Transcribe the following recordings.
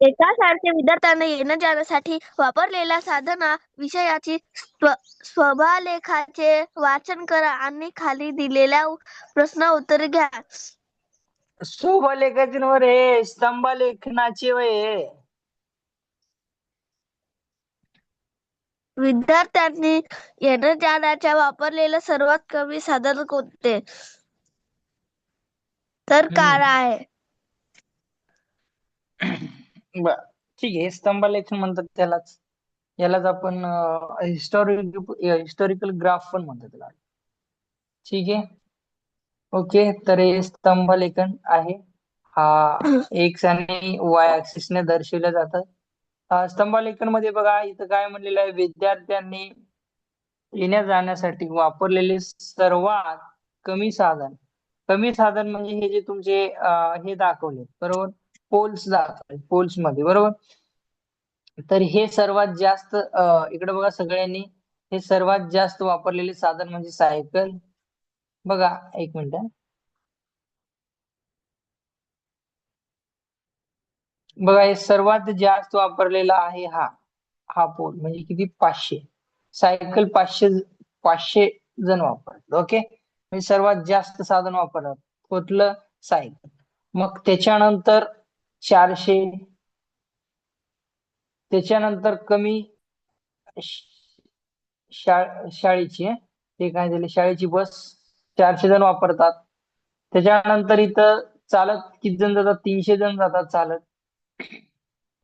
एका शाळेच्या विद्यार्थ्यांना येण्या जाण्यासाठी वापरलेल्या साधना विषयाची स्व स्वभालेखाचे वाचन करा आणि खाली दिलेल्या प्रश्न उत्तरे घ्या. शोभलेखाचे वर हे स्तंभलेखनाचे वय हे. विद्यार्थ्यांनी येण्या जाण्याच्या वापरलेले सर्वात कमी साधन कोणते? तर कार आहे. बर. ठीक आहे स्तंभलेखन म्हणतात त्यालाच. यालाच आपण हिस्टॉरिक हिस्टॉरिकल ग्राफ पण म्हणतात त्याला ठीक आहे? ओके तर हे स्तंभलेखन आहे. हा एक्स आणि वाय ऍक्सिस ने दर्शविलं जातं अं, स्तंभलेखनमध्ये बघा इथं काय म्हणलेलं आहे? विद्यार्थ्यांनी येण्या जाण्यासाठी वापरलेले सर्वात कमी साधन. कमी साधन म्हणजे हे जे तुमचे हे दाखवले बरोबर? पोल्स जातात पोल्समध्ये बरोबर? तर हे सर्वात जास्त इकडे बघा सगळ्यांनी हे सर्वात जास्त वापरलेले साधन म्हणजे सायकल. बघा एक मिनिट बघा हे सर्वात जास्त वापरलेला आहे हा हा पोल म्हणजे किती? पाचशे. सायकल पाचशे पाचशे जण वापरतात ओके? म्हणजे सर्वात जास्त साधन वापरतात कुठलं? सायकल. मग त्याच्यानंतर चारशे. त्याच्यानंतर कमी शा शाळेची हे? ते काय झाले? शाळेची बस चारशे जण वापरतात. त्याच्यानंतर इथं चालत किती जण जातात? तीनशे जण जातात चालत.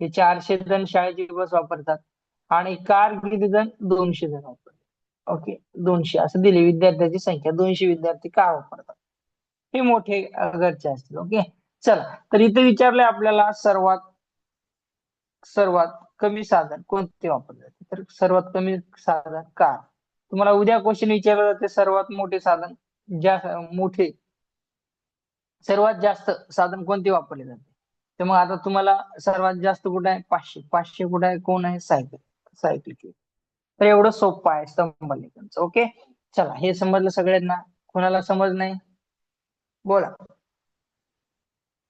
हे चारशे जण शाळेची बस वापरतात. आणि कार किती जण? दोनशे जण वापरतात. ओके दोनशे. असं दिले. विद्यार्थ्यांची संख्या दोनशे विद्यार्थी कार वापरतात? हे मोठे गरजे असतील. ओके? चला तर इथे विचारलंय आपल्याला सर्वात सर्वात कमी साधन कोणते वापरले जाते? तर सर्वात कमी साधन कार तुम्हाला उद्या क्वेश्चन विचारलं जाते सर्वात मोठे साधन ज्या मोठे सर्वात जास्त साधन कोणते वापरले जाते? तर मग आता तुम्हाला सर्वात जास्त कुठं आहे? पाचशे पाचशे कुठं आहे? कोण आहे? Cycle cycle. तर एवढं सोपं आहे स्तंभलेखनचं ओके? चला हे समजलं सगळ्यांना कोणाला समज नाही? बोला.